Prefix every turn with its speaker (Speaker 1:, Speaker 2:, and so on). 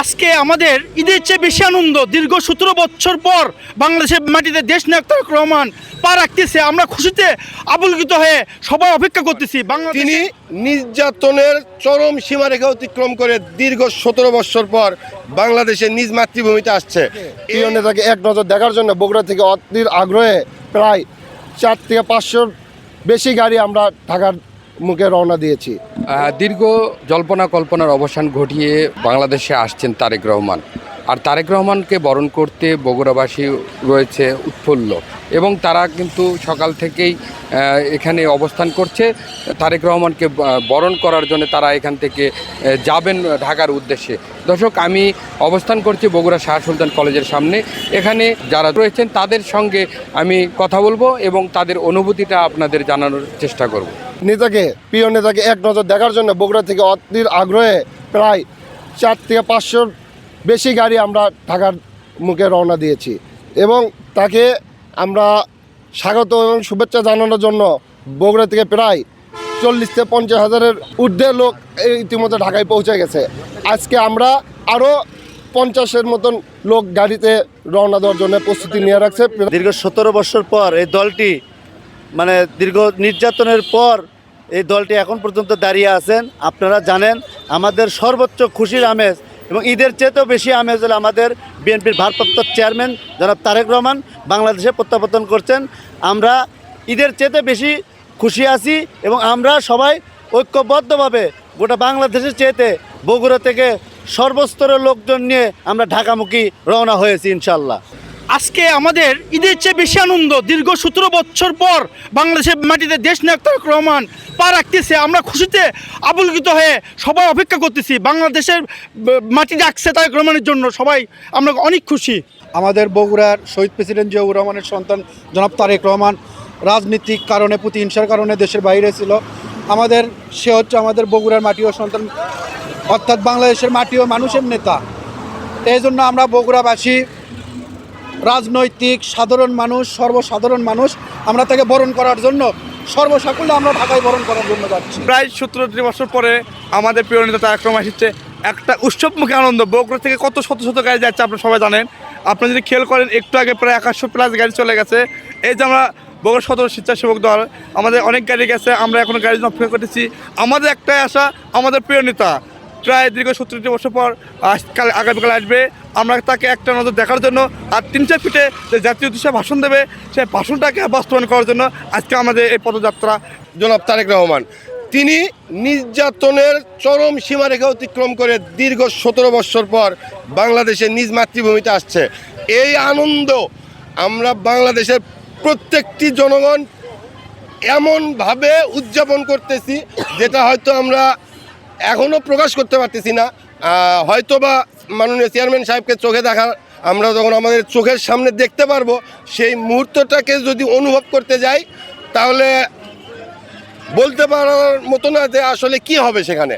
Speaker 1: আজকে আমাদের ঈদের চেয়ে বেশি আনন্দ। দীর্ঘ সতেরো বছর পর বাংলাদেশের মাটিতে দেশ নায়ক তারেক রহমান পা রাখতেছে। আমরা খুশিতে আবুলকিত হয়ে সবাই অপেক্ষা করতেছি। বাংলাদেশ
Speaker 2: তিনি নির্যাতনের চরম সীমারেখা অতিক্রম করে দীর্ঘ সতেরো বছর পর বাংলাদেশের নিজ মাতৃভূমিতে আসছে।
Speaker 3: প্রিয় নেতাকে এক নজর দেখার জন্য বগুড়া থেকে অতির আগ্রহে প্রায় চার থেকে পাঁচশোর বেশি গাড়ি আমরা ঢাকার মুখে রওনা দিয়েছি।
Speaker 4: দীর্ঘ জল্পনা কল্পনার অবসান ঘটিয়ে বাংলাদেশে আসছেন তারেক রহমান। আর তারেক রহমানকে বরণ করতে বগুড়াবাসী রয়েছে উৎফুল্ল। এবং তারা কিন্তু সকাল থেকেই এখানে অবস্থান করছে। তারেক রহমানকে বরণ করার জন্য তারা এখান থেকে যাবেন ঢাকার উদ্দেশ্যে। দর্শক, আমি অবস্থান করছি বগুড়া শাহ সুলতান কলেজের সামনে। এখানে যারা রয়েছেন, তাদের সঙ্গে আমি কথা বলব এবং তাদের অনুভূতিটা আপনাদের জানানোর চেষ্টা করব।
Speaker 3: নেতাকে, প্রিয় নেতাকে এক নজর দেখার জন্য বগুড়া থেকে অতির আগ্রহে প্রায় চার থেকে পাঁচশোর বেশি গাড়ি আমরা ঢাকার মুখে রওনা দিয়েছি। এবং তাকে আমরা স্বাগত এবং শুভেচ্ছা জানানোর জন্য বগুড়া থেকে প্রায় চল্লিশ থেকে পঞ্চাশ হাজারের ঊর্ধ্বে লোক ইতিমধ্যে ঢাকায় পৌঁছে গেছে। আজকে আমরা আরও পঞ্চাশের মতন লোক গাড়িতে রওনা দেওয়ার জন্য প্রস্তুতি নিয়ে রাখছে।
Speaker 5: দীর্ঘ সতেরো বছর পর এই দলটি মানে দীর্ঘ নির্যাতনের পর এই দলটি এখন পর্যন্ত দাঁড়িয়ে আছেন। আপনারা জানেন, আমাদের সর্বোচ্চ খুশির আমেজ এবং ঈদের চেয়েতেও বেশি আমেজ হলো আমাদের বিএনপির ভারপ্রাপ্ত চেয়ারম্যান জনাব তারেক রহমান বাংলাদেশে প্রত্যাবর্তন করছেন। আমরা ঈদের চেয়েতে বেশি খুশি আছি এবং আমরা সবাই ঐক্যবদ্ধভাবে গোটা বাংলাদেশের চেয়েতে বগুড়া থেকে সর্বস্তরের লোকজন নিয়ে আমরা ঢাকামুখী রওনা হয়েছি ইনশাল্লাহ
Speaker 1: আজকে আমাদের ঈদের চেয়ে বেশি আনন্দ। দীর্ঘ সতেরো বছর পর বাংলাদেশের মাটিতে দেশ নায়ক তারেক রহমান পা রাখতেছে। আমরা খুশিতে আবুলকিত হয়ে সবাই অপেক্ষা করতেছি। বাংলাদেশের মাটি ডাকছে তারেক রহমানের জন্য। সবাই, আমরা অনেক খুশি।
Speaker 6: আমাদের বগুড়ার শহীদ প্রেসিডেন্ট জিয়াউর রহমানের সন্তান জনাব তারেক রহমান রাজনীতিক কারণে, প্রতিহিংসার কারণে দেশের বাইরে ছিল। আমাদের, সে হচ্ছে আমাদের বগুড়ার মাটি ও সন্তান, অর্থাৎ বাংলাদেশের মাটি ও মানুষের নেতা। এই জন্য আমরা বগুড়াবাসী রাজনৈতিক সাধারণ মানুষ, সর্বসাধারণ মানুষ আমরা তাকে বরণ করার জন্য সর্বসাকুল্যে আমরা ঢাকায় বরণ করার জন্য যাচ্ছি।
Speaker 7: প্রায় সতেরোটি বছর পরে আমাদের প্রিয় নেতা তারেক রহমান এসেছে। একটা উৎসবমুখী আনন্দ, বগুড়া থেকে কত শত শত গাড়ি যাচ্ছে আপনারা সবাই জানেন। আপনারা যদি খেয়াল করেন, একটু আগে প্রায় একাশশো প্লাস গাড়ি চলে গেছে। এই যে আমরা বগুড়া সদর স্বেচ্ছাসেবক দল, আমাদের অনেক গাড়ি গেছে, আমরা এখন জন্য অপেক্ষা করতেছি। আমাদের একটাই আশা, আমাদের প্রিয় নেতা। প্রায় দীর্ঘ সত্তরটি বছর পর আগামীকাল আসবে। আমরা তাকে একটা নজর দেখার জন্য আর তিন চার ফিটে যে জাতীয় উদ্দেশ্যে ভাষণ দেবে সেই ভাষণটাকে বাস্তবায়ন করার জন্য আজকে আমাদের এই পদযাত্রা।
Speaker 2: জনাব তারেক রহমান তিনি নির্যাতনের চরম সীমারেখা অতিক্রম করে দীর্ঘ সতেরো বছর পর বাংলাদেশে নিজ মাতৃভূমিতে আসছে। এই আনন্দ আমরা বাংলাদেশের প্রত্যেকটি জনগণ এমনভাবে উদযাপন করতেছি যেটা হয়তো আমরা এখনও প্রকাশ করতে পারতেছি না। আহ, হয়তো বা মাননীয় চেয়ারম্যান সাহেবকে চোখে দেখার আমরা যখন আমাদের চোখের সামনে দেখতে পারব, সেই মুহূর্তটাকে যদি অনুভব করতে যাই, তাহলে বলতে পারার মতো না যে আসলে কি হবে সেখানে।